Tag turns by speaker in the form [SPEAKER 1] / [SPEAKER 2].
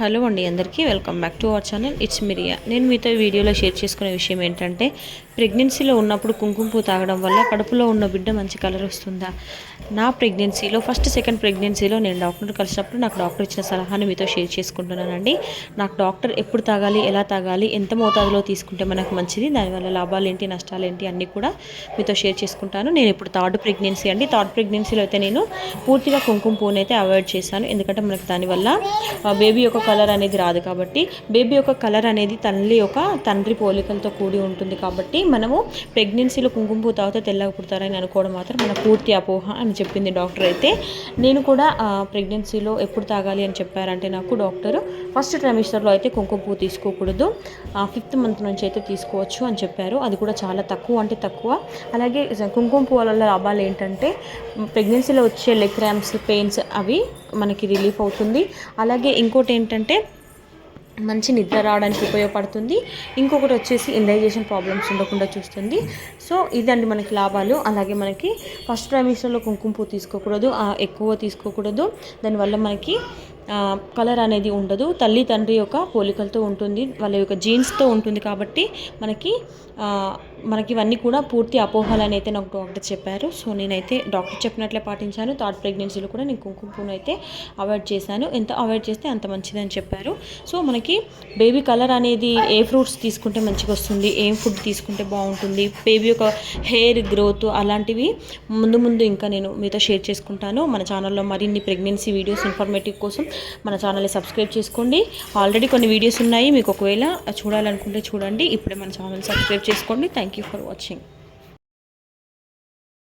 [SPEAKER 1] Hello అండి అందరికీ welcome back to our channel. It's Miriya. నేను మీతో వీడియోలో షేర్ చేసుకునే విషయం ఏంటంటే ప్రెగ్నెన్సీలో ఉన్నప్పుడు కుంకుమ తాగడం వల్ల కడుపులో ఉన్న బిడ్డ మంచి కలర్ వస్తుందా? నా ప్రెగ్నెన్సీలో ఫస్ట్ సెకండ్ ప్రెగ్నెన్సీలో నేను డాక్టర్ని కలిసినప్పుడు నాకు డాక్టర్ ఇచ్చిన సలహాను మీతో షేర్ చేసుకుంటున్నానండి. నాకు డాక్టర్ ఎప్పుడు తాగాలి ఎలా తాగాలి ఎంత మోతాదులో తీసుకుంటే మనకు మంచిది దానివల్ల లాభాలు ఏంటి నష్టాలు ఏంటి అన్నీ కూడా మీతో షేర్ చేసుకుంటాను. నేను ఇప్పుడు థర్డ్ ప్రెగ్నెన్సీ అండి. థర్డ్ ప్రెగ్నెన్సీలో అయితే నేను పూర్తిగా కుంకుమ పువ్వుని అయితే అవాయిడ్ చేశాను. ఎందుకంటే మనకు దానివల్ల బేబీ యొక్క కలర్ అనేది రాదు కాబట్టి బేబీ యొక్క కలర్ అనేది తల్లి యొక్క తండ్రి పోలికలతో కూడి ఉంటుంది కాబట్టి మనము ప్రెగ్నెన్సీలో కుంకుమ పువ్వు తాగితే తెల్లగా పుడతారని అనుకోవడం మాత్రం మన పూర్తి అపోహ అని చెప్పింది డాక్టర్ అయితే. నేను కూడా ప్రెగ్నెన్సీలో ఎప్పుడు తాగాలి అని చెప్పారంటే నాకు డాక్టర్ ఫస్ట్ ట్రైమిస్టర్లో అయితే కుంకుమ పువ్వు తీసుకోకూడదు ఫిఫ్త్ మంత్ నుంచి అయితే తీసుకోవచ్చు అని చెప్పారు. అది కూడా చాలా తక్కువ అంటే తక్కువ. అలాగే కుంకుమ పువ్వు వల్ల లాభాలు ఏంటంటే ప్రెగ్నెన్సీలో వచ్చే లెగ్ క్రామ్స్ పెయిన్స్ అవి మనకి రిలీఫ్ అవుతుంది. అలాగే ఇంకోటి ఏంటంటే మంచి నిద్ర రావడానికి ఉపయోగపడుతుంది. ఇంకొకటి వచ్చేసి ఇండైజేషన్ ప్రాబ్లమ్స్ ఉండకుండా చూస్తుంది. సో ఇదండి మనకి లాభాలు. అలాగే మనకి ఫస్ట్ ప్రైమిషన్లో కుంకుమ పువ్వు తీసుకోకూడదు. ఎక్కువ తీసుకోకూడదు. దానివల్ల మనకి కలర్ అనేది ఉండదు. తల్లి తండ్రి యొక్క పోలికలతో ఉంటుంది. వాళ్ళ యొక్క జీన్స్తో ఉంటుంది కాబట్టి మనకి మనకి ఇవన్నీ కూడా పూర్తి అపోహలు అయితే నాకు డాక్టర్ చెప్పారు. సో నేనైతే డాక్టర్ చెప్పినట్లే పాటించాను. థర్డ్ ప్రెగ్నెన్సీలో కూడా నేను కుంకుమ పువ్వును అయితే అవాయిడ్ చేశాను. ఎంత అవాయిడ్ చేస్తే అంత మంచిదని చెప్పారు. సో మనకి బేబీ కలర్ అనేది ఏ ఫ్రూట్స్ తీసుకుంటే మంచిగా వస్తుంది ఏం ఫుడ్ తీసుకుంటే బాగుంటుంది బేబీ యొక్క హెయిర్ గ్రోత్ అలాంటివి ముందు ముందు ఇంకా నేను మీతో షేర్ చేసుకుంటాను. మన ఛానల్లో మరిన్ని ప్రెగ్నెన్సీ వీడియోస్ ఇన్ఫర్మేటివ్ కోసం మన ఛానల్ని సబ్స్క్రైబ్ చేసుకోండి. ఆల్రెడీ కొన్ని వీడియోస్ ఉన్నాయి. మీకు ఒకవేళ చూడాలనుకుంటే చూడండి. ఇప్పుడే మన ఛానల్ సబ్స్క్రైబ్ చేసుకోండి. Thank you for watching